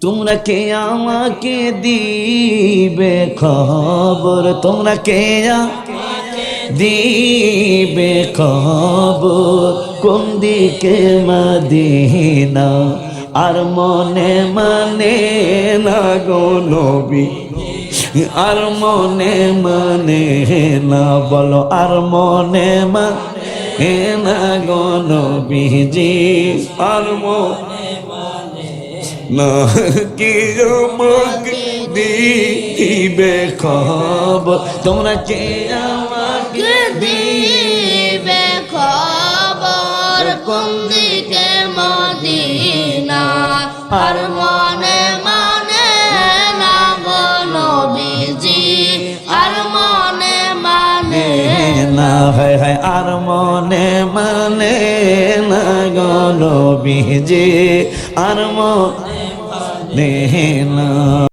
তোমরা কে আমাকে দিবে খবর? তোমরা কে দিবে খবর? কোন দিকে মদিনা? আর মনে মানে না গো নবী। আর মনে মানে না, বলো আর মনে মানে না গো নবীজি। আর মনে না কি আমাকে দিবে খবর? তোমরা কে আমাকে দিবে খবর? কোন দিকে মদিনা? আর মনে মানে না গো নবীজি আর মনে মানে না হয় হয় আর মনে মানে না বিজে আর মনে না।